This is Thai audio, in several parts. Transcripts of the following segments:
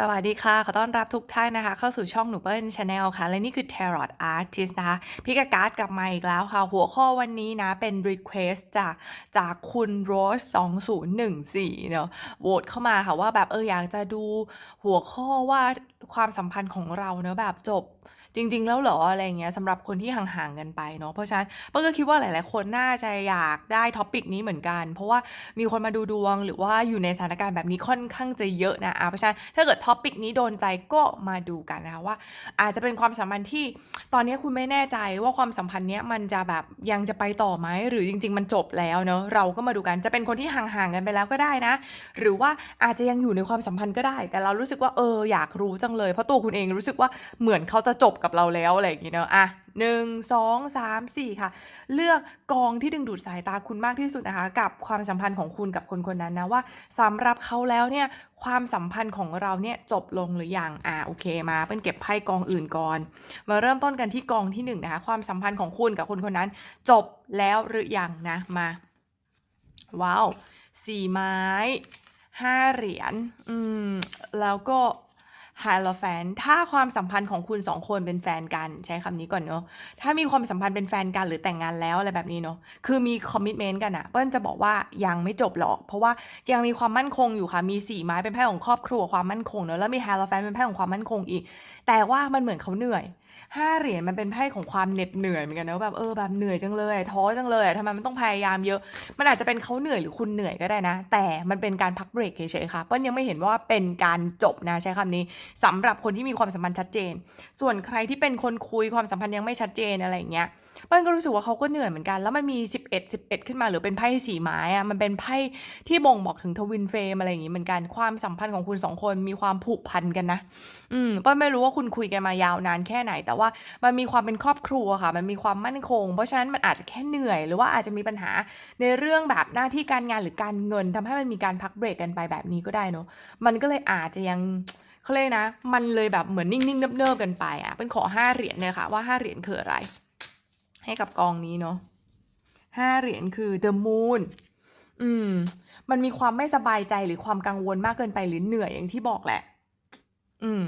สวัสดีค่ะ ขอต้อนรับทุกท่านนะคะ เข้าสู่ช่องหนูเปิ้ลชาแนลค่ะ และนี่คือ Tarot Artist นะคะพิกาการ์ดกลับมาอีกแล้วค่ะ หัวข้อวันนี้นะ เป็น Request จากจากคุณโรส2014 เนาะโหวตเข้ามาค่ะว่าแบบเอออยากจะดูหัวข้อว่าความสัมพันธ์ของเราเนอะแบบจบ จริง ๆ แล้วเหรออะไรเงี้ยสำหรับคนที่ห่างๆกันไปเนาะเพราะฉะนั้นเปิ้ลก็คิดว่าหลาย ๆ คนน่าจะอยากได้ท็อปิกนี้เหมือนกัน เพราะว่ามีคนมาดูดวงหรือว่าอยู่ในสถานการณ์แบบนี้ค่อนข้างจะเยอะนะอะเพราะฉะนั้นถ้าเกิดท็อปิกนี้โดนใจก็มาดูกันนะคะว่า อาจจะเป็นความสัมพันธ์ที่ตอนนี้คุณไม่แน่ใจว่าความสัมพันธ์เนี้ยมันจะแบบยังจะไปต่อไหมหรือจริง ๆ มันจบแล้วเนาะเราก็มาดูกันจะเป็นคนที่ห่างๆกันไปแล้วก็ได้นะ หรือว่าอาจจะยังอยู่ในความสัมพันธ์ก็ได้ แต่เรารู้สึกว่าเอออยากรู้จังเลยเพราะตัวคุณเองรู้สึกว่าเหมือนเขาจะจบกับเราแล้วอะไรอย่างเงี้ยเนาะอะหนึ่งสองสามสี่ค่ะ เลือกกองที่ดึงดูดสายตาคุณมากที่สุดนะคะ กับความสัมพันธ์ของคุณกับคนคนนั้นนะว่าสำหรับเขาแล้วเนี่ยความสัมพันธ์ของเราเนี่ยจบลงหรือยังอะโอเคมาเป็นเก็บไพ่กองอื่นก่อน มาเริ่มต้นกันที่กองที่หนึ่งนะคะความสัมพันธ์ของคุณกับคนคนนั้น จบแล้วหรือยังนะมาว้าวสี่ไม้ห้าเหรียญอืมแล้วก็ ไฮโลแฟน ถ้าความสัมพันธ์ของคุณสองคนเป็นแฟนกันใช้คำนี้ก่อนเนาะ ถ้ามีความสัมพันธ์เป็นแฟนกันหรือแต่งงานแล้วอะไรแบบนี้เนาะ คือมีคอมมิชเมนต์กันอะเปิ้ลจะบอกว่ายังไม่จบหรอก เพราะว่ายังมีความมั่นคงอยู่ค่ะ มีสี่ไม้เป็นไพ่ของครอบครัวความมั่นคงเนาะ แล้วมีไฮโลแฟนเป็นไพ่ของความมั่นคงอีก แต่ว่ามันเหมือนเขาเหนื่อย ห้าเหรียญมันเป็นไพ่ของความเหน็ดเหนื่อยเหมือนกันนะแบบเออแบบเหนื่อยจังเลยท้อจังเลยทำไมมันต้องพยายามเยอะ มันอาจจะเป็นเขาเหนื่อยหรือคุณเหนื่อยก็ได้นะ แต่มันเป็นการพักเบรกเฉยๆค่ะเปิ้ลยังไม่เห็นว่าเป็นการจบนะใช้คำนี้สำหรับคนที่มีความสัมพันธ์ชัดเจน ส่วนใครที่เป็นคนคุยความสัมพันธ์ยังไม่ชัดเจนอะไรอย่างเงี้ย เปิ้ลก็รู้สึกว่าเขาก็เหนื่อยเหมือนกัน แล้วมันมี 11 11 ขึ้นมาหรือเป็นไพ่สีไม้อะมันเป็นไพ่ที่บ่งบอกถึงทวินเฟมอะไรอย่างงี้เหมือนกันความสัมพันธ์ของคุณสองคนมีความผูกพันกันนะ อืมเปิ้ลไม่รู้ว่าคุณคุยกันมายาวนานแค่ไหน แต่ว่ามันมีความเป็นครอบครัวค่ะ มันมีความมั่นคง เพราะฉะนั้นมันอาจจะแค่เหนื่อยหรือว่าอาจจะมีปัญหาในเรื่องแบบหน้าที่การงานหรือการเงินทำให้มันมีการพักเบรกกันไปแบบนี้ก็ได้เนอะมันก็เลยอาจจะยังเขาเรียกนะ มันเลยแบบเหมือนนิ่งๆเนิบๆกันไปอะเป็นขอห้าเหรียญเนี่ยค่ะว่าห้าเหรียญคืออะไร ให้กับกองนี้เนาะห้าเหรียญคือ the moon อืม มันมีความไม่สบายใจหรือความกังวลมากเกินไปหรือเหนื่อยอย่างที่บอกแหละ อืม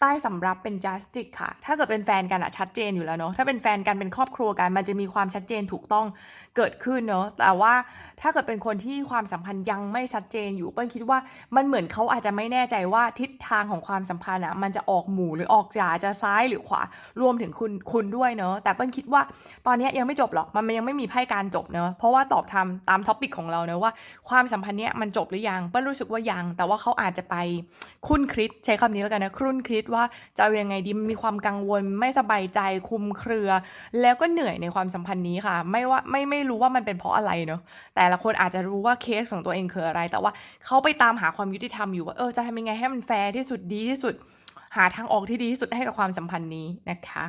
ใต้สำรับเป็น justice ค่ะ ถ้าเกิดเป็นแฟนกันอะชัดเจนอยู่แล้วเนาะ ถ้าเป็นแฟนกันเป็นครอบครัวกันมันจะมีความชัดเจนถูกต้องเกิดขึ้นเนาะ แต่ว่าถ้าเกิดเป็นคนที่ความสัมพันธ์ยังไม่ชัดเจนอยู่เปิ้ลคิดว่ามันเหมือนเขาอาจจะไม่แน่ใจว่าทิศทางของความสัมพันธ์อะมันจะออกหมู่หรือออกจ่าจะซ้ายหรือขวารวมถึงคุณคุณด้วยเนาะ แต่เปิ้ลคิดว่าตอนนี้ยังไม่จบหรอก มันยังไม่มีไพ่การจบเนาะ เพราะว่าตอบทำตามท็อปิกของเราเนาะว่าความสัมพันธ์เนี้ยมันจบหรือยัง เปิ้ลรู้สึกว่ายัง แต่ว่าเขาอาจจะไปคุ้นคิดใช้คำนี้แล้วกันนะคุ้นคิดว่าจะเอายังไงดีมีความกังวลไม่สบายใจคุมเครือ แล้วก็เหนื่อยในความสัมพันธ์นี้ค่ะ ไม่ว่าไม่ไม่รู้ว่ามันเป็นเพราะอะไรเนาะแต่ละคนอาจจะรู้ว่าเคสของตัวเองคืออะไร แต่ว่าเขาไปตามหาความยุติธรรมอยู่ว่าเออจะทำยังไงให้มันแฟร์ที่สุดดีที่สุด หาทางออกที่ดีที่สุดให้กับความสัมพันธ์นี้นะคะ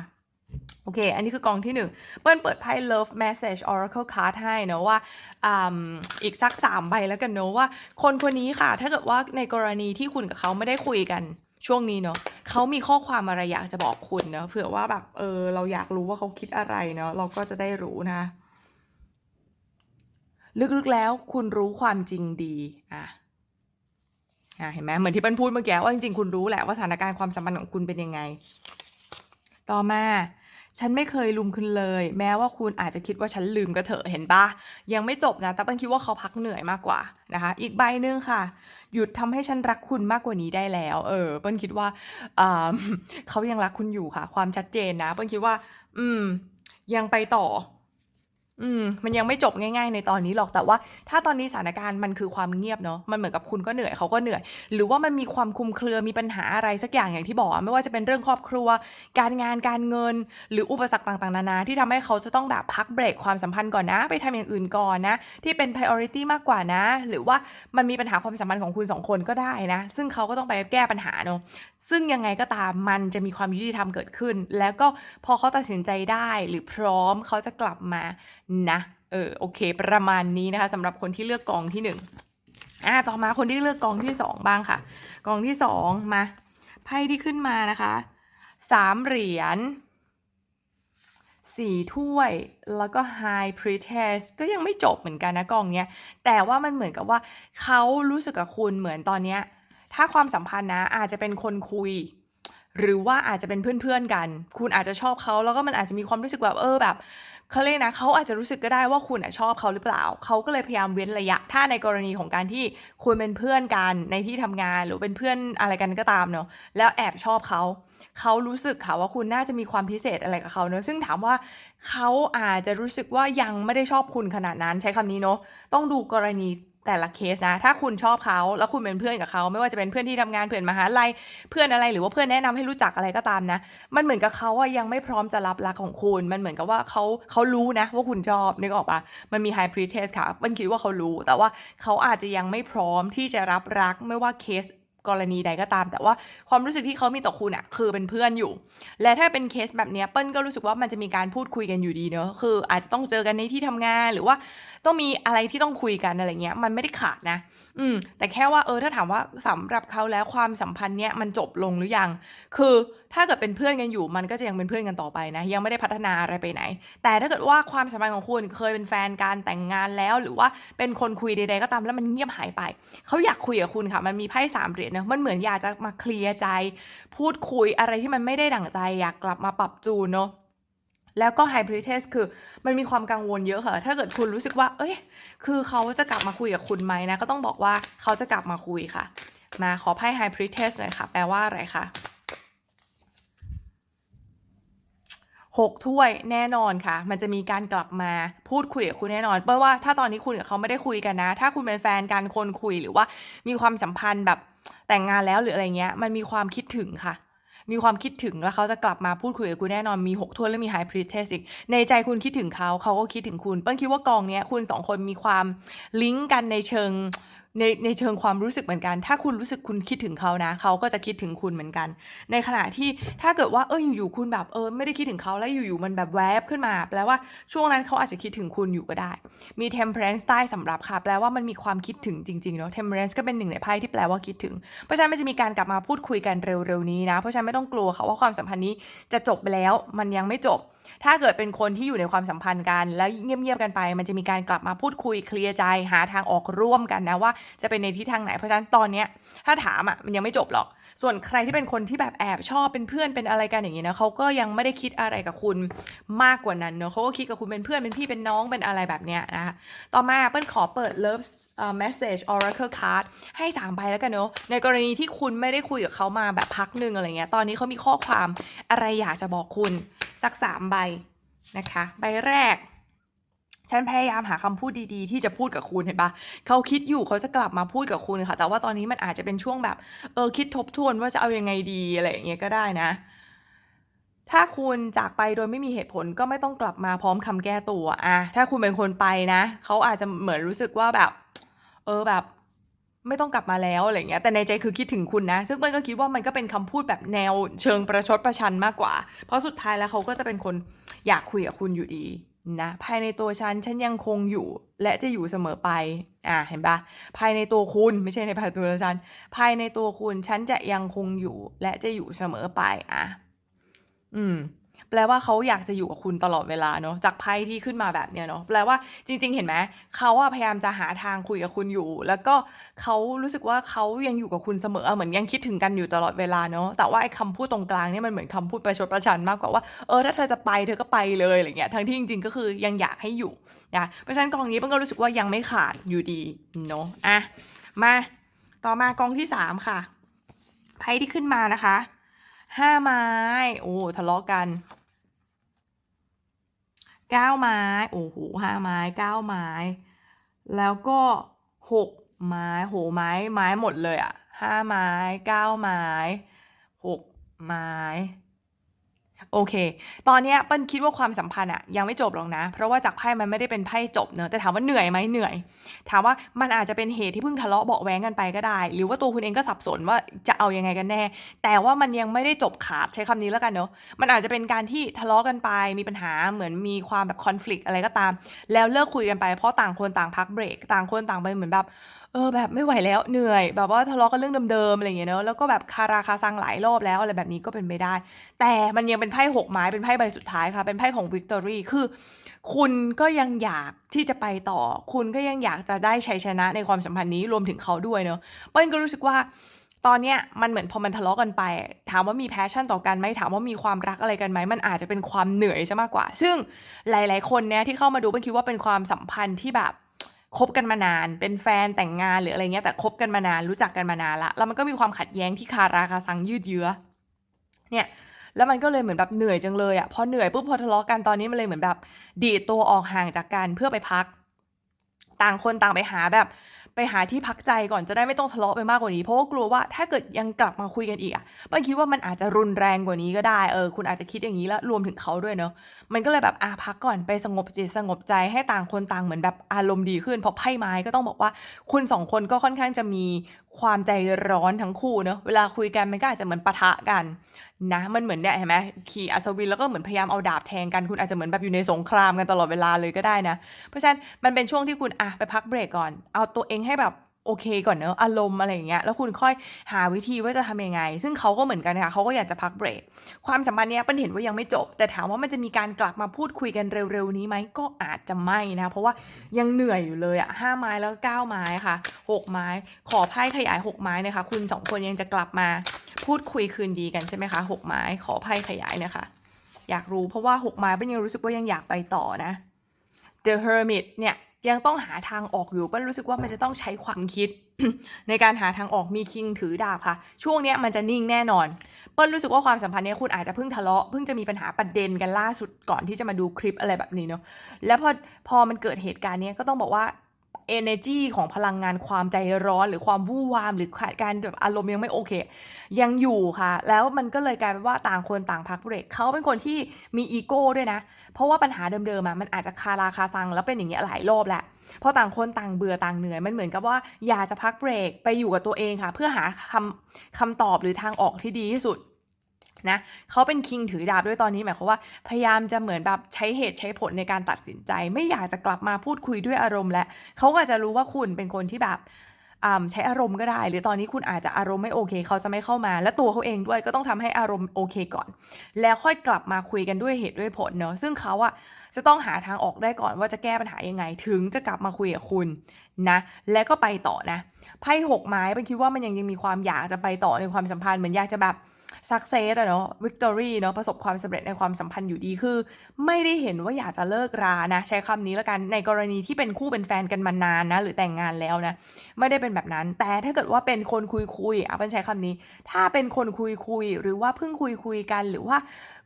โอเค อันนี้คือกองที่หนึ่งเปิ้ลเปิดไพ่ love message oracle card ให้เนอะว่าอ่าอีกสักสามใบแล้วกันเนอะว่า คนคนนี้ค่ะ ถ้าเกิดว่าในกรณีที่คุณกับเขาไม่ได้คุยกัน ช่วงนี้เนาะเขามีข้อความอะไรอยากจะบอกคุณเนาะเผื่อว่าแบบเออเราอยากรู้ว่าเขาคิดอะไรเนาะเราก็จะได้รู้นะ ลึกๆแล้วคุณรู้ความจริงดีอะอะเห็นไหมเหมือนที่เปิ้ลพูดเมื่อกี้ว่าจริงๆคุณรู้แหละว่าสถานการณ์ความสัมพันธ์ของคุณเป็นยังไง ต่อมา ฉันไม่เคยลืมคุณเลย แม้ว่าคุณอาจจะคิดว่าฉันลืมก็เถอะเห็นปะยังไม่จบนะแต่เปิ้ลคิดว่าเขาพักเหนื่อยมากกว่านะคะ อีกใบหนึ่งค่ะ หยุดทำให้ฉันรักคุณมากกว่านี้ได้แล้ว เออเปิ้ลคิดว่าอ่าเขายังรักคุณอยู่ค่ะ ความชัดเจนนะเปิ้ลคิดว่า อืม ยังไปต่อ อืม มันยังไม่จบง่ายๆในตอนนี้หรอก แต่ว่าถ้าตอนนี้สถานการณ์มันคือความเงียบเนาะ มันเหมือนกับคุณก็เหนื่อยเขาก็เหนื่อย หรือว่ามันมีความคลุมเครือ มีปัญหาอะไรสักอย่างอย่างที่บอกอะไม่ว่าจะเป็นเรื่องครอบครัว การงาน การเงิน หรืออุปสรรคต่างๆนานาที่ทำให้เขาจะต้องแบบพักเบรกความสัมพันธ์ก่อนนะ ไปทำอย่างอื่นก่อนนะ ที่เป็น priority มากกว่านะ หรือว่ามันมีปัญหาความสัมพันธ์ของคุณสองคนก็ได้นะ ซึ่งเขาก็ต้องไปแก้ปัญหาเนาะ ซึ่งยังไงก็ตามมันจะมีความยุติธรรมเกิดขึ้น แล้วก็พอเขาตัดสินใจได้หรือพร้อมเขาจะกลับมานะ เออโอเค ประมาณนี้นะคะสำหรับคนที่เลือกกองที่หนึ่งอ่าต่อมาคนที่เลือกกองที่สองบ้างค่ะ กองที่สองมาไพ่ที่ขึ้นมานะคะสามเหรียญสี่ถ้วย แล้วก็ High Priestess ก็ยังไม่จบเหมือนกันนะกองเนี้ย แต่ว่ามันเหมือนกับว่าเขารู้สึกกับคุณเหมือนตอนเนี้ย ถ้าความสัมพันธ์นะอาจจะเป็นคนคุย หรือว่าอาจจะเป็นเพื่อนๆกัน คุณอาจจะชอบเขาแล้วก็มันอาจจะมีความรู้สึกแบบเออแบบเขาเรียกนะเขาอาจจะรู้สึกก็ได้ว่าคุณอะชอบเขาหรือเปล่า เขาก็เลยพยายามเว้นระยะ ถ้าในกรณีของการที่คุณเป็นเพื่อนกันในที่ทำงานหรือเป็นเพื่อนอะไรกันก็ตามเนาะแล้วแอบชอบเขาเขารู้สึกค่ะว่าคุณน่าจะมีความพิเศษอะไรกับเขาเนอะซึ่งถามว่าเขาอาจจะรู้สึกว่ายังไม่ได้ชอบคุณขนาดนั้นใช้คำนี้เนอะต้องดูกรณี แต่ละเคสนะ ถ้าคุณชอบเขาแล้วคุณเป็นเพื่อนกับเขา ไม่ว่าจะเป็นเพื่อนที่ทำงานเพื่อนมหาลัยเพื่อนอะไรหรือว่าเพื่อนแนะนำให้รู้จักอะไรก็ตามนะ มันเหมือนกับเขาอะยังไม่พร้อมจะรับรักของคุณ มันเหมือนกับว่าเขาเขารู้นะ ว่าคุณชอบนึกออกปะมันมีไฮพรีเทสค่ะ มันคิดว่าเขารู้ แต่ว่าเขาอาจจะยังไม่พร้อมที่จะรับรักไม่ว่าเคส กรณีใดก็ตาม แต่ว่าความรู้สึกที่เขามีต่อคุณอะคือเป็นเพื่อนอยู่ และถ้าเป็นเคสแบบเนี้ยเปิ้ลก็รู้สึกว่ามันจะมีการพูดคุยกันอยู่ดีเนอะคืออาจจะต้องเจอกันในที่ทำงานหรือว่าต้องมีอะไรที่ต้องคุยกันอะไรเงี้ยมันไม่ได้ขาดนะอืม แต่แค่ว่าเออถ้าถามว่าสำหรับเขาแล้วความสัมพันธ์เนี้ยมันจบลงหรือยัง คือถ้าเกิดเป็นเพื่อนกันอยู่มันก็จะยังเป็นเพื่อนกันต่อไปนะ ยังไม่ได้พัฒนาอะไรไปไหน แต่ถ้าเกิดว่าความสัมพันธ์ของคุณเคยเป็นแฟนการแต่งงานแล้ว หรือว่าเป็นคนคุยใดๆก็ตามแล้วมันเงียบหายไป เขาอยากคุยกับคุณค่ะ มันมีไพ่สามเหรียญเนะมันเหมือนอยากจะมาเคลียร์ใจ พูดคุยอะไรที่มันไม่ได้ดั่งใจอยากกลับมาปรับจูนเนาะ แล้วก็ไฮบริเทสคือมันมีความกังวลเยอะค่ะ ถ้าเกิดคุณรู้สึกว่า เอ้ย คือเขาจะกลับมาคุยกับคุณไหมนะ ก็ต้องบอกว่าเขาจะกลับมาคุยค่ะ มาขอไพ่ไฮบริเทสหน่อยค่ะ แปลว่าอะไรคะหกถ้วยแน่นอนค่ะ มันจะมีการกลับมาพูดคุยกับคุณแน่นอน เพราะว่าถ้าตอนนี้คุณกับเขาไม่ได้คุยกันนะ ถ้าคุณเป็นแฟนกันคนคุยหรือว่ามีความสัมพันธ์แบบแต่งงานแล้วหรืออะไรเงี้ย มันมีความคิดถึงค่ะ มีความคิดถึงแล้วเขาจะกลับมาพูดคุยกับคุณแน่นอนมีหกถ้วยและมีไฮพรีเทสอีกในใจคุณคิดถึงเขาเขาก็คิดถึงคุณ เปิ้ลคิดว่ากองเนี้ยคุณสองคนมีความลิงก์กันในเชิง ในในเชิงความรู้สึกเหมือนกัน ถ้าคุณรู้สึกคุณคิดถึงเขานะ เขาก็จะคิดถึงคุณเหมือนกัน ในขณะที่ถ้าเกิดว่าเอออยู่ๆคุณแบบเออไม่ได้คิดถึงเขาแล้วอยู่ๆมันแบบแวบขึ้นมาแปลว่าช่วงนั้นเขาอาจจะคิดถึงคุณอยู่ก็ได้ มี temperance ใต้สำหรับค่ะแปลว่ามันมีความคิดถึงจริงๆเนาะ temperance ก็เป็นหนึ่งในไพ่ที่แปลว่าคิดถึง เพราะฉะนั้นมันจะมีการกลับมาพูดคุยกันเร็วๆนี้นะ เพราะฉะนั้นไม่ต้องกลัวค่ะว่าความสัมพันธ์นี้จะจบไปแล้วมันยังไม่จบถ้าเกิดเป็นคนที่อยู่ในความสัมพันธ์กัน แล้วเงียบๆกันไป มันจะมีการกลับมาพูดคุยเคลียร์ใจหาทางออกร่วมกันนะว่าจะเป็นในทิศทางไหนเพราะฉะนั้นตอนเนี้ยถ้าถามอะมันยังไม่จบหรอก ส่วนใครที่เป็นคนที่แบบแอบชอบเป็นเพื่อนเป็นอะไรกันอย่างนี้นะเขาก็ยังไม่ได้คิดอะไรกับคุณมากกว่านั้นเนอะเขาก็คิดกับคุณเป็นเพื่อนเป็นพี่เป็นน้องเป็นอะไรแบบเนี้ยนะคะต่อมาเปิ้ลขอเปิด love message oracle card ให้สามใบแล้วกันเนอะในกรณีที่คุณไม่ได้คุยกับเขามาแบบพักหนึ่งอะไรเงี้ยตอนนี้เขามีข้อความอะไรอยากจะบอกคุณ สักสามใบนะคะ ใบแรก ฉันพยายามหาคำพูดดีๆ ที่จะพูดกับคุณเห็นปะเขาคิดอยู่เขาจะกลับมาพูดกับคุณค่ะ แต่ว่าตอนนี้มันอาจจะเป็นช่วงแบบเออคิดทบทวนว่าจะเอายังไงดีอะไรอย่างเงี้ยก็ได้นะ ถ้าคุณจากไปโดยไม่มีเหตุผลก็ไม่ต้องกลับมาพร้อมคำแก้ตัวอะถ้าคุณเป็นคนไปนะเขาอาจจะเหมือนรู้สึกว่าแบบ เออแบบ ไม่ต้องกลับมาแล้วอะไรเงี้ยแต่ในใจคือคิดถึงคุณนะ ซึ่งเปิ้ลก็คิดว่ามันก็เป็นคำพูดแบบแนวเชิงประชดประชันมากกว่า เพราะสุดท้ายแล้วเขาก็จะเป็นคนอยากคุยกับคุณอยู่ดีนะภายในตัวฉันฉันยังคงอยู่ และจะอยู่เสมอไปอ่าเห็นปะภายในตัวคุณไม่ใช่ในภายในตัวฉันภายในตัวคุณฉันจะยังคงอยู่ และจะอยู่เสมอไปอะอืม แปลว่าเขาอยากจะอยู่กับคุณตลอดเวลาเนาะจากไพ่ที่ขึ้นมาแบบเนี้ยเนาะแปลว่าจริง ๆ เห็นไหมเขาอะพยายามจะหาทางคุยกับคุณอยู่ แล้วก็เขารู้สึกว่าเขายังอยู่กับคุณเสมอเหมือนยังคิดถึงกันอยู่ตลอดเวลาเนาะแต่ว่าไอ้คำพูดตรงกลางเนี่ยมันเหมือนคำพูดประชดประชันมากกว่าว่าเออถ้าเธอจะไปเธอก็ไปเลยอะไรเงี้ยทั้งที่จริง ๆ ก็คือยังอยากให้อยู่นะเพราะฉะนั้นกองนี้เปิ้ลก็รู้สึกว่ายังไม่ขาดอยู่ดีเนาะอะมาต่อมากองที่สามค่ะไพ่ที่ขึ้นมานะคะ ห้าไม้ โอ้ทะเลาะกันเก้าไม้ โอ้โหห้าไม้เก้าไม้ แล้วก็หกไม้โหไม้ไม้หมดเลยอะห้าไม้เก้าไม้หกไม้ โอเค ตอนนี้เปิ้ลคิดว่าความสัมพันธ์อะยังไม่จบหรอกนะ เพราะว่าจากไพ่มันไม่ได้เป็นไพ่จบเนอะแต่ถามว่าเหนื่อยไหมเหนื่อย ถามว่ามันอาจจะเป็นเหตุที่เพิ่งทะเลาะเบาะแว้งกันไปก็ได้ หรือว่าตัวคุณเองก็สับสนว่าจะเอายังไงกันแน่ แต่ว่ามันยังไม่ได้จบขาดใช้คำนี้แล้วกันเนอะมันอาจจะเป็นการที่ทะเลาะกันไปมีปัญหาเหมือนมีความแบบคอน FLICT อะไรก็ตาม แล้วเลิกคุยกันไปเพราะต่างคนต่างพักเบรกต่างคนต่างไปเหมือนแบบ เออ แบบไม่ไหวแล้ว เหนื่อย แบบว่าทะเลาะกันเรื่องเดิม ๆ อะไรอย่างเงี้ยเนอะแล้วก็แบบคาราคาซังหลายรอบแล้ว อะไรแบบนี้ก็เป็นไปได้ แต่มันยังเป็นไพ่หกไม้ เป็นไพ่ใบสุดท้ายค่ะ เป็นไพ่ของวิกตอรี่คือคุณก็ยังอยากที่จะไปต่อ คุณก็ยังอยากจะได้ชัยชนะในความสัมพันธ์นี้รวมถึงเขาด้วยเนอะเปิ้ลก็รู้สึกว่าตอนเนี้ยมันเหมือนพอมันทะเลาะกันไป ถามว่ามีแพชชั่นต่อกันไหมถามว่ามีความรักอะไรกันไหมมันอาจจะเป็นความเหนื่อยใช่มากกว่า ซึ่งหลาย ๆ คนเนี่ยที่เข้ามาดูเป็นคิดว่าเป็นความสัมพันธ์ที่แบบ คบกันมานาน เป็นแฟนแต่งงานหรืออะไรเงี้ยแต่คบกันมานานรู้จักกันมานานละแล้วมันก็มีความขัดแย้งที่คาราคาซังยืดเยื้อเนี่ยแล้วมันก็เลยเหมือนแบบเหนื่อยจังเลยอะ่ะพอเหนื่อยปุ๊บพอทะเลาะกันตอนนี้มันเลยเหมือนแบบ ดีดตัวออกห่างจากกันเพื่อไปพัก ต่างคนต่างไปหาแบบ ไปหาที่พักใจก่อนจะได้ไม่ต้องทะเลาะไปมากกว่านี้เพราะว่ากลัวว่าถ้าเกิดยังกลับมาคุยกันอีกอะป้าคิดว่ามันอาจจะรุนแรงกว่านี้ก็ได้เออคุณอาจจะคิดอย่างนี้แล้วรวมถึงเขาด้วยเนาะมันก็เลยแบบอะพักก่อนไปสงบจิตสงบใจให้ต่างคนต่างเหมือนแบบอารมณ์ดีขึ้นเพราะไพ่ไม้ก็ต้องบอกว่า คุณสองคนก็ค่อนข้างจะมีความใจร้อนทั้งคู่เนาะเวลาคุยกันมันก็อาจจะเหมือนปะทะกัน นะ มันเหมือนเนี่ยเห็นไหมขี่อัศวินแล้วก็เหมือนพยายามเอาดาบแทงกันคุณอาจจะเหมือนแบบอยู่ในสงครามกันตลอดเวลาเลยก็ได้นะ เพราะฉะนั้นมันเป็นช่วงที่คุณอะไปพักเบรกก่อน เอาตัวเองให้แบบโอเคก่อนเนอะอารมณ์อะไรอย่างเงี้ยแล้วคุณค่อยหาวิธีว่าจะทำยังไง ซึ่งเขาก็เหมือนกันค่ะเขาก็อยากจะพักเบรก ความสัมพันธ์เนี้ยเป็นเห็นว่ายังไม่จบ แต่ถามว่ามันจะมีการกลับมาพูดคุยกันเร็วๆนี้ไหมก็อาจจะไม่นะ เพราะว่ายังเหนื่อยอยู่เลยอะห้าไม้แล้วเก้าไม้ค่ะหกไม้ ขอไพ่ขยายหกไม้นะคะคุณสองคนยังจะกลับมา พูดคุยคืนดีกันใช่ไหมคะหกไม้ขอไพ่ขยายนี่ยค่ะอยากรู้เพราะว่าหกไม้เป็นยังรู้สึกว่ายังอยากไปต่อนะ The Hermit เนี่ยยังต้องหาทางออกอยู่เปิ้ลรู้สึกว่ามันจะต้องใช้ความคิด ในการหาทางออกมีคิงถือดาบค่ะ ช่วงเนี้ยมันจะนิ่งแน่นอน เปิ้ลรู้สึกว่าความสัมพันธ์เนี้ยคุณอาจจะเพิ่งทะเลาะเพิ่งจะมีปัญหาประเด็นกันล่าสุดก่อนที่จะมาดูคลิปอะไรแบบนี้เนาะแล้วพอพอมันเกิดเหตุการณ์เนี้ยก็ต้องบอกว่า energy ของพลังงานความใจร้อนหรือความวู่วาม หรือการแบบอารมณ์ยังไม่โอเค ยังอยู่ค่ะ แล้วมันก็เลยกลายเป็นว่าต่างคนต่างพักเบรกเขาเป็นคนที่มีอีโก้ด้วยนะ เพราะว่าปัญหาเดิมๆมันอาจจะคาราคาซัง แล้วเป็นอย่างเงี้ยหลายรอบแหละพอต่างคนต่างเบื่อต่างเหนื่อยมันเหมือนกับว่าอยากจะพักเบรกไปอยู่กับตัวเองค่ะ เพื่อหาคำคำตอบหรือทางออกที่ดีที่สุด นะเขาเป็นคิงถือดาบด้วยตอนนี้หมายความว่าพยายามจะเหมือนแบบใช้เหตุใช้ผลในการตัดสินใจ ไม่อยากจะกลับมาพูดคุยด้วยอารมณ์และเขาก็จะรู้ว่าคุณเป็นคนที่แบบใช้อารมณ์ก็ได้ หรือตอนนี้คุณอาจจะอารมณ์ไม่โอเค เขาจะไม่เข้ามา และตัวเขาเองด้วยก็ต้องทำให้อารมณ์โอเคก่อน แล้วค่อยกลับมาคุยกันด้วยเหตุด้วยผลเนอะซึ่งเขาอะจะต้องหาทางออกได้ก่อนว่าจะแก้ปัญหายังไง ถึงจะกลับมาคุยกับคุณนะและก็ไปต่อนะไพ่หกไม้เป็นคิดว่ามันยังยังมีความอยากจะไปต่อในความสัมพันธ์เหมือนอยากจะแบบ สักเซสอะเนาะวิกตอรี่เนาะประสบความสำเร็จในความสัมพันธ์อยู่ดีคือ ไม่ได้เห็นว่าอยากจะเลิกรานะ ใช้คำนี้แล้วกันในกรณีที่เป็นคู่เป็นแฟนกันมานานนะ หรือแต่งงานแล้วนะ ไม่ได้เป็นแบบนั้น แต่ถ้าเกิดว่าเป็นคนคุยคุยอะเป็นใช้คำนี้ ถ้าเป็นคนคุยคุยหรือว่าเพิ่งคุยคุยกันหรือว่า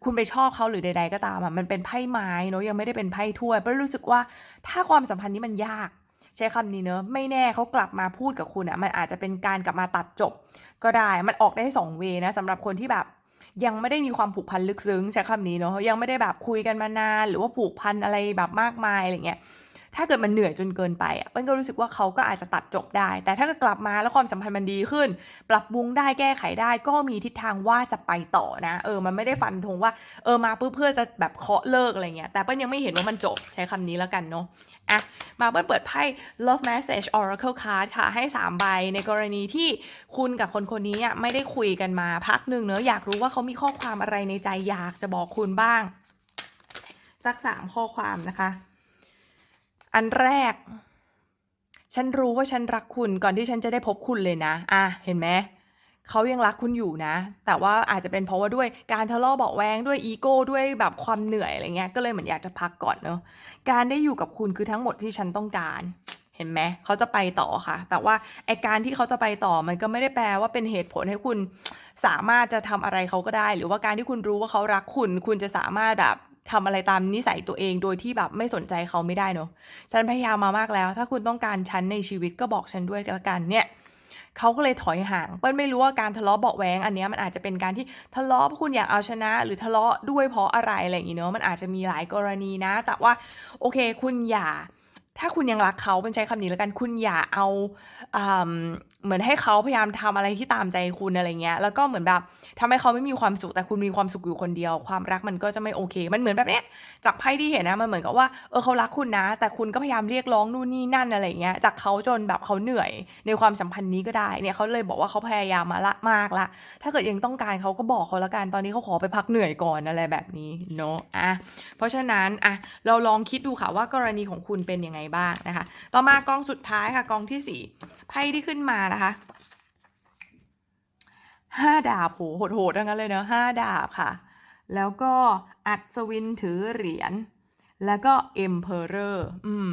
คุณไปชอบเขาหรือใด ๆ ก็ตามอะมันเป็นไพ่ไม้เนาะยังไม่ได้เป็นไพ่ถ้วยเพราะรู้สึกว่าถ้าความสัมพันธ์นี้มันยาก ใช้คำนี้เนอะไม่แน่เขากลับมาพูดกับคุณอะ่ะมันอาจจะเป็นการกลับมาตัดจบ ก็ได้มันออกได้สองเวนะสำหรับคนที่แบบยังไม่ได้มีความผูกพันลึกซึ้ง ใช้คำนี้เนาะยังไม่ได้แบบคุยกันมานาน หรือว่าผูกพันอะไรแบบมากมายอะไรเงี้ยถ้าเกิดมันเหนื่อยจนเกินไปอะเปิ้ลก็รู้สึกว่าเขาก็อาจจะตัดจบได้ แต่ถ้าเกิดกลับมาแล้วความสัมพันธ์มันดีขึ้น ปรับปรุงได้แก้ไขได้ ก็มีทิศทางว่าจะไปต่อนะ เออ มันไม่ได้ฟันธงว่า เออ มาเพื่อเพื่อจะแบบเคาะเลิกอะไรเงี้ย แต่เปิ้ลยังไม่เห็นว่ามันจบ ใช้คำนี้แล้วกันเนาะ อะมาเปิดเปิดไพ่ Love Message Oracle Card ค่ะ ให้ 3 ใบในกรณีที่คุณกับคนคนนี้ไม่ได้คุยกันมาพักหนึ่งเนอะอยากรู้ว่าเขามีข้อความอะไรในใจอยากจะบอกคุณบ้าง สักสามข้อความนะคะ อันแรก ฉันรู้ว่าฉันรักคุณก่อนที่ฉันจะได้พบคุณเลยนะ อะ เห็นไหม เขายังรักคุณอยู่นะ แต่ว่าอาจจะเป็นเพราะว่าด้วยการทะเลาะเบาแวงด้วยอีโก้ด้วยแบบความเหนื่อยอะไรเงี้ย ก็เลยเหมือนอยากจะพักก่อนเนาะ การได้อยู่กับคุณคือทั้งหมดที่ฉันต้องการ เห็นไหม เขาจะไปต่อค่ะ แต่ว่าไอการที่เขาจะไปต่อมันก็ไม่ได้แปลว่าเป็นเหตุผลให้คุณสามารถจะทำอะไรเขาก็ได้ หรือว่าการที่คุณรู้ว่าเขารักคุณ คุณจะสามารถแบบทำอะไรตามนิสัยตัวเองโดยที่แบบไม่สนใจเขาไม่ได้เนาะ ฉันพยายามมามากแล้ว ถ้าคุณต้องการฉันในชีวิตก็บอกฉันด้วยกันกันเนี่ย เขาก็เลยถอยห่างเปิ้ลไม่รู้ว่าการทะเลาะเบาแหวงอันนี้มันอาจจะเป็นการที่ทะเลาะเพราะคุณอยากเอาชนะ หรือทะเลาะด้วยเพราะอะไรอะไรอย่างเงี้เนาะมันอาจจะมีหลายกรณีนะ แต่ว่าโอเคคุณอย่าถ้าคุณยังรักเขาเป็นใช้คำนี้แล้วกันคุณอย่าเอา เหมือนให้เขาพยายามทำอะไรที่ตามใจคุณอะไรเงี้ย แล้วก็เหมือนแบบทำให้เขาไม่มีความสุขแต่คุณมีความสุขอยู่คนเดียว ความรักมันก็จะไม่โอเค มันเหมือนแบบเนี้ยจากไพ่ที่เห็นนะมันเหมือนกับว่าเออเขารักคุณนะ แต่คุณก็พยายามเรียกร้องนู่นนี่นั่นอะไรเงี้ยจากเขาจนแบบเขาเหนื่อยในความสัมพันธ์นี้ก็ได้เนี่ยเขาเลยบอกว่าเขาพยายามมาละมากละ ถ้าเกิดยังต้องการเขาก็บอกเขาละกันตอนนี้เขาขอไปพักเหนื่อยก่อนอะไรแบบนี้เนาะอะเพราะฉะนั้นอะเราลองคิดดูค่ะว่ากรณีของคุณเป็นยังไงบ้างนะคะ ต่อมากองสุดท้ายค่ะกองที่สี่ ไพ่ที่ขึ้นมานะคะห้าดาบโหโหดๆทั้งนั้นเลยเนอะห้าดาบค่ะ แล้วก็อัศวินถือเหรียญ แล้วก็เอ็มเพอเรอืม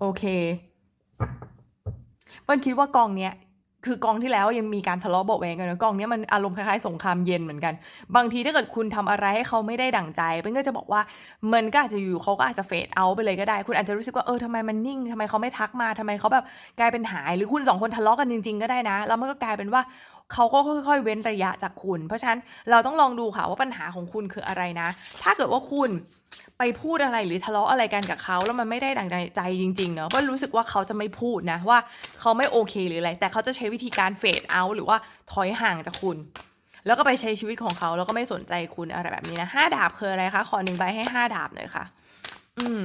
โอเคเปิ้ลคิดว่ากองเนี้ย คือกองที่แล้วยังมีการทะเลาะเบาแวงกันนะกองนี้มันอารมณ์คล้ายๆสงครามเย็นเหมือนกัน บางทีถ้าเกิดคุณทำอะไรให้เขาไม่ได้ดั่งใจเปิ้ลก็จะบอกว่ามันก็อาจจะอยู่เขาก็อาจจะเฟดเอาไปเลยก็ได้ คุณอาจจะรู้สึกว่าเออทำไมมันนิ่งทำไมเขาไม่ทักมาทำไมเขาแบบกลายเป็นหาย หรือคุณสองคนทะเลาะกันจริง ๆ ก็ได้นะ แล้วมันก็กลายเป็นว่า เขาก็ค่อยๆ เว้นระยะจากคุณ เพราะฉะนั้นเราต้องลองดูค่ะว่าปัญหาของคุณคืออะไรนะ ถ้าเกิดว่าคุณไปพูดอะไรหรือทะเลาะอะไรกันกับเขาแล้วมันไม่ได้ดังใจจริงๆเนอะก็รู้สึกว่าเขาจะไม่พูดนะว่าเขาไม่โอเคหรืออะไร แต่เขาจะใช้วิธีการเฟดเอาหรือว่าถอยห่างจากคุณ แล้วก็ไปใช้ชีวิตของเขาแล้วก็ไม่สนใจคุณอะไรแบบนี้นะห้าดาบคืออะไรคะขอหนึ่งใบให้ห้าดาบหน่อยค่ะ อืม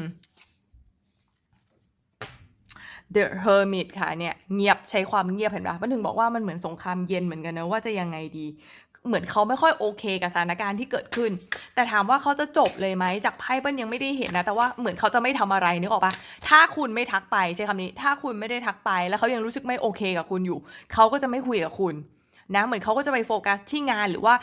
The Hermit ค่ะเนี่ยเงียบใช้ความเงียบเห็นปะมันถึงบอกว่ามันเหมือนสงครามเย็นเหมือนกันนะว่าจะยังไงดี เหมือนเขาไม่ค่อยโอเคกับสถานการณ์ที่เกิดขึ้น แต่ถามว่าเขาจะจบเลยไหมจากไพ่เปิ้ลยังไม่ได้เห็นนะ แต่ว่าเหมือนเขาจะไม่ทำอะไรนึกออกปะถ้าคุณไม่ทักไปใช้คำนี้ ถ้าคุณไม่ได้ทักไป แล้วเขายังรู้สึกไม่โอเคกับคุณอยู่ เขาก็จะไม่คุยกับคุณนะเหมือนเขาก็จะไปโฟกัสที่งานหรือว่า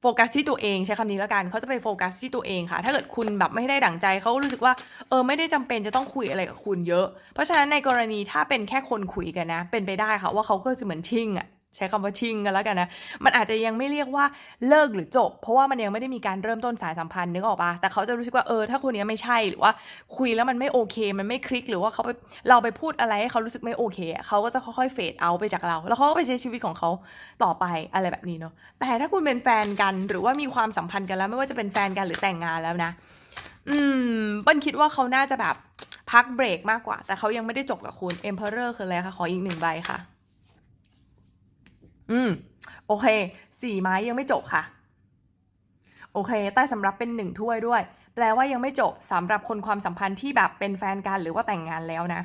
โฟกัสที่ตัวเองใช้คำนี้แล้วกันเขาจะไปโฟกัสที่ตัวเองค่ะ ถ้าเกิดคุณแบบไม่ได้ดั่งใจเขารู้สึกว่าเออไม่ได้จำเป็นจะต้องคุยอะไรกับคุณเยอะ เพราะฉะนั้นในกรณีถ้าเป็นแค่คนคุยกันนะ เป็นไปได้ค่ะว่าเขาก็จะเหมือนชิ่งอะ ใช้คำว่าชิงกันแล้วกันนะ มันอาจจะยังไม่เรียกว่าเลิกหรือจบ เพราะว่ามันยังไม่ได้มีการเริ่มต้นสายสัมพันธ์นึกออกปะแต่เขาจะรู้สึกว่าเออถ้าคนนี้ไม่ใช่หรือว่าคุยแล้วมันไม่โอเค มันไม่คลิกหรือว่าเขาไปเราไปพูดอะไรให้เขารู้สึกไม่โอเคเขาก็จะค่อยๆเฟดเอาไปจากเรา แล้วเขาก็ไปใช้ชีวิตของเขาต่อไปอะไรแบบนี้เนาะแต่ถ้าคุณเป็นแฟนกันหรือว่ามีความสัมพันธ์กันแล้ว ไม่ว่าจะเป็นแฟนกันหรือแต่งงานแล้วนะ อืมเปิ้ลคิดว่าเขาน่าจะแบบพักเบรกมากกว่า แต่เขายังไม่ได้จบกับคุณ Emperor คืออะไรคะขออีกหนึ่งใบค่ะ อืม โอเค สี่ไม้ยังไม่จบค่ะ โอเค ใต้สำรับเป็นหนึ่งถ้วยด้วย แปลว่ายังไม่จบสำหรับคนความสัมพันธ์ที่แบบเป็นแฟนกันหรือว่าแต่งงานแล้วนะ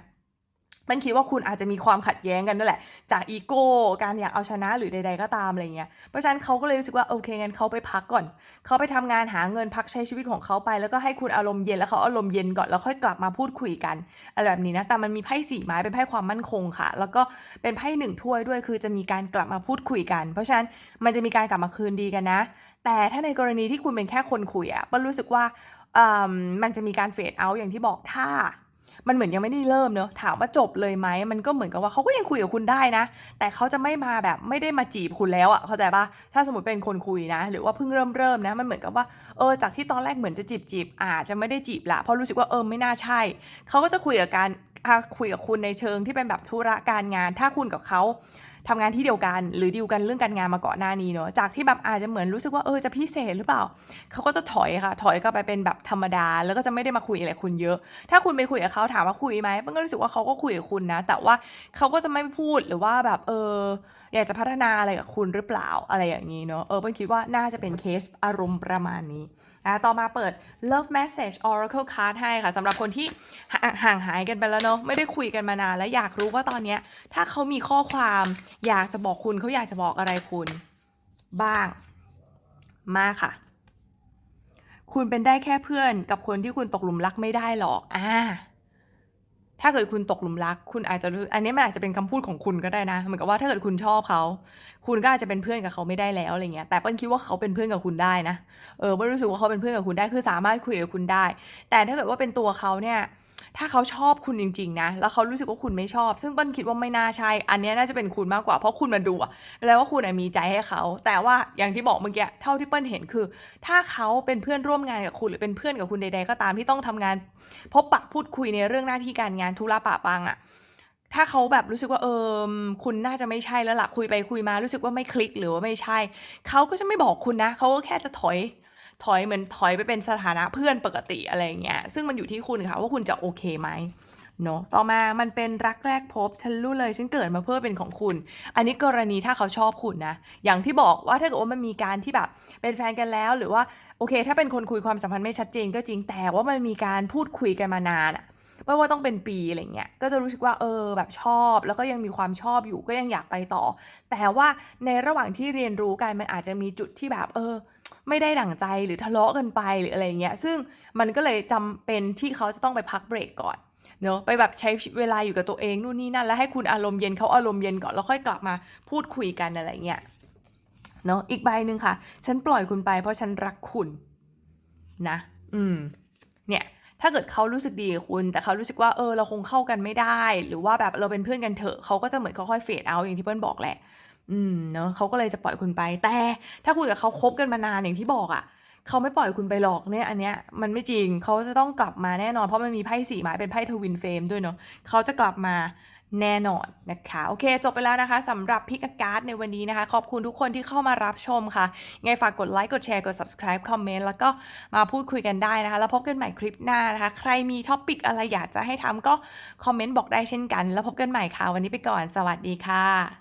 มันคิดว่าคุณอาจจะมีความขัดแย้งกันนั่นแหละ จากอีโก้การอยากเอาชนะหรือใด ๆก็ตามอะไรเงี้ยเพราะฉะนั้นเขาก็เลยรู้สึกว่าโอเคงั้นเขาไปพักก่อน เขาไปทำงานหาเงินพักใช้ชีวิตของเขาไป แล้วก็ให้คุณอารมณ์เย็นแล้วเขาอารมณ์เย็นก่อนแล้วค่อยกลับมาพูดคุยกันอะไรแบบนี้นะแต่มันมีไพ่สี่ไม้เป็นไพ่ความมั่นคงค่ะ แล้วก็เป็นไพ่หนึ่งถ้วยด้วยคือจะมีการกลับมาพูดคุยกัน เพราะฉะนั้นมันจะมีการกลับมาคืนดีกันนะ แต่ถ้าในกรณีที่คุณเป็นแค่คนคุยอะเปิ้ลรู้สึกว่าอืมมันจะมีการเฟดเอาอย่างที่บอกถ้า มันเหมือนยังไม่ได้เริ่มเนอะถามว่าจบเลยไหมมันก็เหมือนกับว่าเขาก็ยังคุยกับคุณได้นะ แต่เขาจะไม่มาแบบไม่ได้มาจีบคุณแล้วอะเข้าใจปะถ้าสมมติเป็นคนคุยนะ หรือว่าเพิ่งเริ่มเริ่มนะมันเหมือนกับว่าเออจากที่ตอนแรกเหมือนจะจีบจีบอาจจะไม่ได้จีบละเพราะรู้สึกว่าเออไม่น่าใช่เขาก็จะคุยกับการคุยกับคุณในเชิงที่เป็นแบบธุระการงาน ถ้าคุณกับเขา ทำงานที่เดียวกัน หรือดีลกันเรื่องการงานมาก่อนหน้านี้เนอะจากที่แบบอาจจะเหมือนรู้สึกว่าเออจะพิเศษหรือเปล่าเขาก็จะถอยค่ะถอยกลับไปเป็นแบบธรรมดา แล้วก็จะไม่ได้มาคุยอะไรคุณเยอะ ถ้าคุณไปคุยกับเขาถามว่าคุยไหมมันก็รู้สึกว่าเขาก็คุยกับคุณนะ แต่ว่าเขาก็จะไม่พูดหรือว่าแบบเอออยากจะพัฒนาอะไรกับคุณหรือเปล่าอะไรอย่างนี้เนอะเออเปิ้ลคิดว่าน่าจะเป็นเคสอารมณ์ประมาณนี้ อะต่อมาเปิด love message oracle card ให้ค่ะสำหรับคนที่ห่างหายกันไปแล้วเนอะไม่ได้คุยกันมานานแล้วอยากรู้ว่าตอนนี้ถ้าเขามีข้อความอยากจะบอกคุณเขาอยากจะบอกอะไรคุณ บ้างมาค่ะ คุณเป็นได้แค่เพื่อนกับคนที่คุณตกหลุมรักไม่ได้หรอกอ่า ถ้าเกิดคุณตกหลุมรัก คุณอาจจะอันนี้มันอาจจะเป็นคำพูดของคุณก็ได้นะ เหมือนกับว่าถ้าเกิดคุณชอบเขา คุณก็อาจจะเป็นเพื่อนกับเขาไม่ได้แล้วอะไรเงี้ย แต่เปิ้ลคิดว่าเขาเป็นเพื่อนกับคุณได้นะ เออเปิ้ลรู้สึกว่าเขาเป็นเพื่อนกับคุณได้ คือสามารถคุยกับคุณได้ แต่ถ้าเกิดว่าเป็นตัวเขาเนี่ย ถ้าเขาชอบคุณจริง ๆ นะ แล้วเขารู้สึกว่าคุณไม่ชอบ ซึ่งเปิ้ลคิดว่าไม่น่าใช่ อันนี้น่าจะเป็นคุณมากกว่า เพราะคุณมาดูอะแปลว่าคุณมีใจให้เขา แต่ว่าอย่างที่บอกเมื่อกี้ เท่าที่เปิ้ลเห็นคือ ถ้าเขาเป็นเพื่อนร่วมงานกับคุณหรือเป็นเพื่อนกับคุณใด ๆ ก็ตามที่ต้องทำงาน พบปะพูดคุยในเรื่องหน้าที่การงานธุระปะปังอะถ้าเขาแบบรู้สึกว่าเออคุณน่าจะไม่ใช่แล้วล่ะคุยไปคุยมารู้สึกว่าไม่คลิกหรือว่าไม่ใช่ เขาก็จะไม่บอกคุณนะ เขาก็แค่จะถอย ถอยเหมือนถอยไปเป็นสถานะเพื่อนปกติอะไรอย่างเงี้ยซึ่งมันอยู่ที่คุณค่ะว่าคุณจะโอเคไหมเนาะต่อมามันเป็นรักแรกพบ ฉันรู้เลย ฉันเกิดมาเพื่อเป็นของคุณ อันนี้กรณีถ้าเขาชอบคุณนะ อย่างที่บอกว่าถ้าเกิดว่ามันมีการที่แบบ เป็นแฟนกันแล้ว หรือว่าโอเค ถ้าเป็นคนคุยความสัมพันธ์ไม่ชัดเจนก็จริง แต่ว่ามันมีการพูดคุยกันมานานอะไม่ว่าต้องเป็นปีอะไรเงี้ย ก็จะรู้สึกว่าเออแบบชอบ แล้วก็ยังมีความชอบอยู่ ก็ยังอยากไปต่อ แต่ว่าในระหว่างที่เรียนรู้กันมันอาจจะมีจุดที่แบบเออ ไม่ได้ดั่งใจหรือทะเลาะกันไปหรืออะไรเงี้ยซึ่งมันก็เลยจำเป็นที่เขาจะต้องไปพักเบรกก่อนเนอะไปแบบใช้เวลาอยู่กับตัวเองนู่นนี่นั่นแล้วให้คุณอารมณ์เย็นเขาอารมณ์เย็นก่อนแล้วค่อยกลับมาพูดคุยกันอะไรเงี้ยเนาะอีกใบหนึ่งค่ะ ฉันปล่อยคุณไปเพราะฉันรักคุณนะ อืม เนี่ยถ้าเกิดเขารู้สึกดีกับคุณ แต่เขารู้สึกว่าเออเราคงเข้ากันไม่ได้ หรือว่าแบบเราเป็นเพื่อนกันเถอะเขาก็จะเหมือนค่อยๆเฟดเอาอย่างที่เปิ้ลบอกแหละ อืมเนาะเขาก็เลยจะปล่อยคุณไป แต่ถ้าคุณกับเขาคบกันมานานอย่างที่บอกอะ่ะเขาไม่ปล่อยคุณไปหรอกเนี่ยอันเนี้ยมันไม่จริงเขาจะต้องกลับมาแน่นอน เพราะมันมีไพ่สี่ไม้เป็นไพ่ทวินเฟมด้วยเนาะเขาจะกลับมาแน่นอนนะคะ โอเค จบไปแล้วนะคะสำหรับพิกการ์ดในวันนี้นะคะ ขอบคุณทุกคนที่เข้ามารับชมค่ะไงฝากกดไลค์กดแชร์กด subscribe คอมเมนต์แล้วก็มาพูดคุยกันได้นะคะ แล้วพบกันใหม่คลิปหน้านะคะ ใครมีท็อปิกอะไรอยากจะให้ทำก็คอมเมนต์บอกได้เช่นกัน แล้วพบกันใหม่ค่ะวันนี้ไปก่อน สวัสดีค่ะ